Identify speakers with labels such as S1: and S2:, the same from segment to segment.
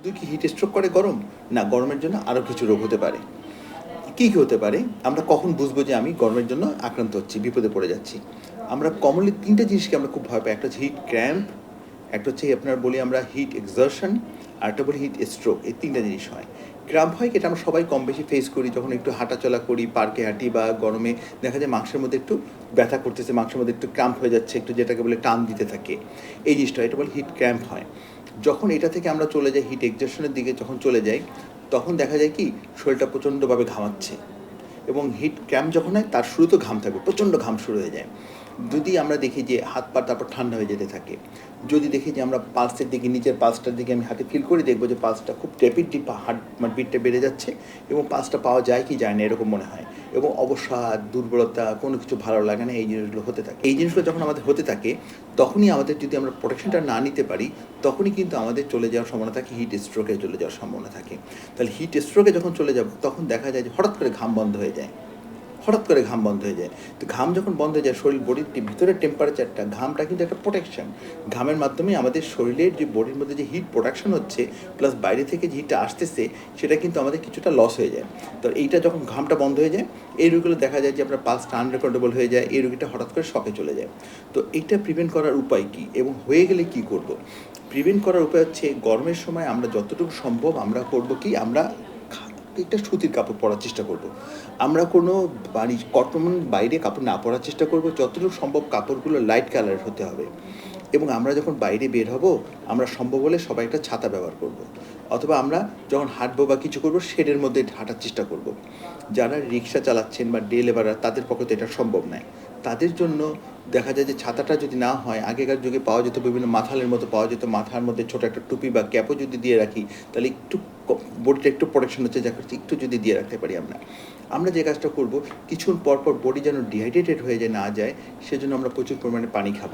S1: শুধু কি heat stroke করে গরম? না, গরমের জন্য আরও কিছু রোগ হতে পারে। কী কী হতে পারে? আমরা কখন বুঝব যে আমি গরমের জন্য আক্রান্ত হচ্ছি, বিপদে পড়ে যাচ্ছি? আমরা কমনলি তিনটে জিনিসকে আমরা খুব ভয় পাই। একটা হচ্ছে হিট ক্র্যাম্প একটা হচ্ছে আপনার বলি আমরা হিট এক্সার্শন আর একটা বলি হিট স্ট্রোক এই তিনটা জিনিস হয়। ক্রাম্প হয় এটা আমরা সবাই কম বেশি ফেস করি, যখন একটু হাঁটাচলা করি, পার্কে হাঁটি বা গরমে দেখা যায় মাংসের মধ্যে একটু ব্যথা করতেছে, মাংসের মধ্যে একটু ক্র্যাম্প হয়ে যাচ্ছে, একটু যেটাকে বলে টান দিতে থাকে। এই জিনিসটা এটা বলে হিট ক্র্যাম্প হয়। যখন এটা থেকে আমরা চলে যাই হিট এক্সজেশনের দিকে যখন চলে যাই, তখন দেখা যায় কি, শরীরটা প্রচণ্ডভাবে ঘামাচ্ছে। এবং হিট ক্র্যাম্প যখন হয়, তার শুরু তো ঘাম থাকবে, প্রচণ্ড ঘাম শুরু হয়ে যায়। যদি আমরা দেখি যে হাত পা তারপর ঠান্ডা হয়ে যেতে থাকে, যদি দেখি যে আমরা পালসের দিকে, নিচের পালসটার দিকে আমি হাতে ফিল করে দেখব যে পালসটা খুব র্যাপিডলি হার্ট মানে বিটটা বেড়ে যাচ্ছে এবং পালসটা পাওয়া যায় কি যায় না এরকম মনে হয় এবং অবসাদ, দুর্বলতা কোনো কিছু ভালো লাগে না, এই জিনিসগুলো হতে থাকে। এই জিনিসগুলো যখন আমাদের হতে থাকে, তখনই আমাদের যদি আমরা প্রোটেকশনটা না নিতে পারি, তখনই কিন্তু আমাদের চলে যাওয়ার সম্ভাবনা থাকে হিট স্ট্রোকে চলে যাওয়ার সম্ভাবনা থাকে। তাহলে হিট স্ট্রোকে যখন চলে যাব, তখন দেখা যায় যে হঠাৎ করে ঘাম বন্ধ হয়ে যায়। হঠাৎ করে ঘাম বন্ধ হয়ে যায়। তো ঘাম যখন বন্ধ হয়ে যায়, শরীর বডির ভিতরের টেম্পারেচারটা ঘামটা কিন্তু একটা প্রোটেকশন ঘামের মাধ্যমে আমাদের শরীরের যে বডির মধ্যে যে হিট প্রোডাকশন হচ্ছে প্লাস বাইরে থেকে যে হিটটা আসতেছে, সেটা কিন্তু আমাদের কিছুটা লস হয়ে যায়। তো এইটা যখন ঘামটা বন্ধ হয়ে যায়, এই রোগগুলো দেখা যায় যে আপনার পালসটা আনরেকর্ডেবল হয়ে যায়, এই রোগীটা হঠাৎ করে শখে চলে যায়। তো এইটা প্রিভেন্ট করার উপায় কী এবং হয়ে গেলে কি করব? প্রিভেন্ট করার উপায় হচ্ছে, গরমের সময় আমরা যতটুকু সম্ভব আমরা করব কি? আমরা একটা সুতির কাপড় পরার চেষ্টা করব। আমরা কোনো বাড়ি, কটন বাইরে কাপড় না পরার চেষ্টা করব, যতটুকু সম্ভব কাপড়গুলো লাইট কালারের হতে হবে এবং আমরা যখন বাইরে বের হব, আমরা সম্ভব হলে সবাই একটা ছাতা ব্যবহার করব। অথবা আমরা যখন হাঁটবো বা কিছু করব, শেডের মধ্যে হাঁটার চেষ্টা করব। যারা রিক্সা চালাচ্ছেন বা ডে লেবারার, তাদের পক্ষে তো এটা সম্ভব নয় তাদের জন্য দেখা যায় যে ছাতাটা যদি না হয়, আগেকার যুগে পাওয়া যেত বিভিন্ন মাথালের মতো, পাওয়া যেত মাথার মধ্যে ছোট একটা টুপি বা ক্যাপও যদি দিয়ে রাখি, তাহলে একটু বডিটা একটু প্রোটেকশন হচ্ছে, যা একটু যদি দিয়ে রাখতে পারি আমরা। আমরা যে কাজটা করব, কিছুক্ষণ পর পর বডি যেন ডিহাইড্রেটেড হয়ে যায় না যায়, সেজন্য আমরা প্রচুর পরিমাণে পানি খাব।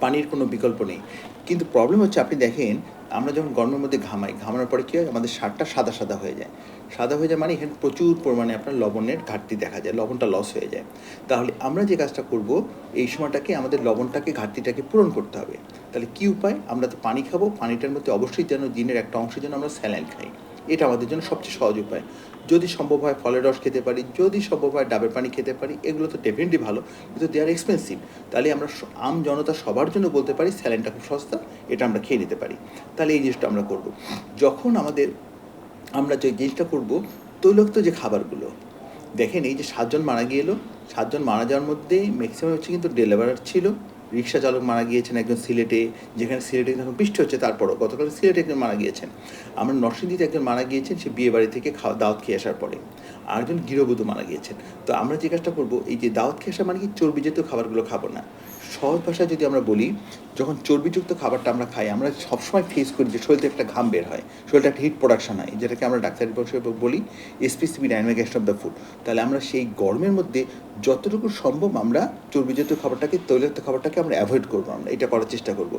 S1: পানির কোনো বিকল্প নেই। কিন্তু প্রবলেম হচ্ছে, আপনি দেখেন, আমরা যখন গরমের মধ্যে ঘামাই, ঘামানোর পরে কী হয়? আমাদের শার্টটা সাদা সাদা হয়ে যায়। সাদা হয়ে যায় মানে এখানে প্রচুর পরিমাণে আপনার লবণের ঘাটতি দেখা যায়, লবণটা লস হয়ে যায়। তাহলে আমরা যে কাজটা করব, এই সময়টাকে আমাদের লবণটাকে, ঘাটতিটাকে পূরণ করতে হবে। তাহলে কী উপায়? আমরা তো পানি খাব, পানিটার মধ্যে অবশ্যই যেন দিনের একটা অংশের জন্য আমরা স্যালাইন খাই। এটা আমাদের জন্য সবচেয়ে সহজ উপায়। যদি সম্ভব হয় ফলের রস খেতে পারি, যদি সম্ভব হয় ডাবের পানি খেতে পারি, এগুলো তো ডেফিনেটলি ভালো, কিন্তু দে আর এক্সপেন্সিভ তাহলে আমরা আম জনতা সবার জন্য বলতে পারি, স্যালাইনটা খুব সস্তা, এটা আমরা খেয়ে নিতে পারি। তাহলে এই জিনিসটা আমরা করব। যখন আমাদের আমরা যে জিনিসটা করব, তৈলাক্ত যে খাবারগুলো, দেখেন এই যে সাতজন মারা গিয়েলো সাতজন মারা যাওয়ার মধ্যে ম্যাক্সিমাম হচ্ছে কিন্তু ডেলিভারার ছিল। রিক্সা চালক মারা গিয়েছেন একজন সিলেটে, যেখানে সিলেটে এখন বৃষ্টি হচ্ছে তারপরও গতকাল সিলেটে একজন মারা গিয়েছেন। আমরা নরসিংদীতে একজন মারা গিয়েছেন, সে বিয়ে বাড়ি থেকে খাওয়া, দাওয়াত খেয়ে আসার পরে। আরেকজন গৃহবধূ মারা গিয়েছেন। তো আমরা যে কাজটা করব, এই যে দাওয়াত খেয়ে আসা মানে কি? চর্বি জাতীয় খাবারগুলো খাব না। সহজ ভাষায় যদি আমরা বলি, যখন চর্বিযুক্ত খাবারটা আমরা খাই, আমরা সবসময় ফেস করি যে শরীরে একটা ঘাম বের হয়। শরীরটা একটা হিট প্রোডাকশন হয়, যেটাকে আমরা ডাক্তারের ভাষায় বলি specific dynamic action of the food তাহলে আমরা সেই গরমের মধ্যে যতটুকু সম্ভব আমরা চর্বিজাতীয় খাবারটাকে, তৈলাক্ত খাবারটাকে আমরা অ্যাভয়েড করব আমরা, এটা করার চেষ্টা করব।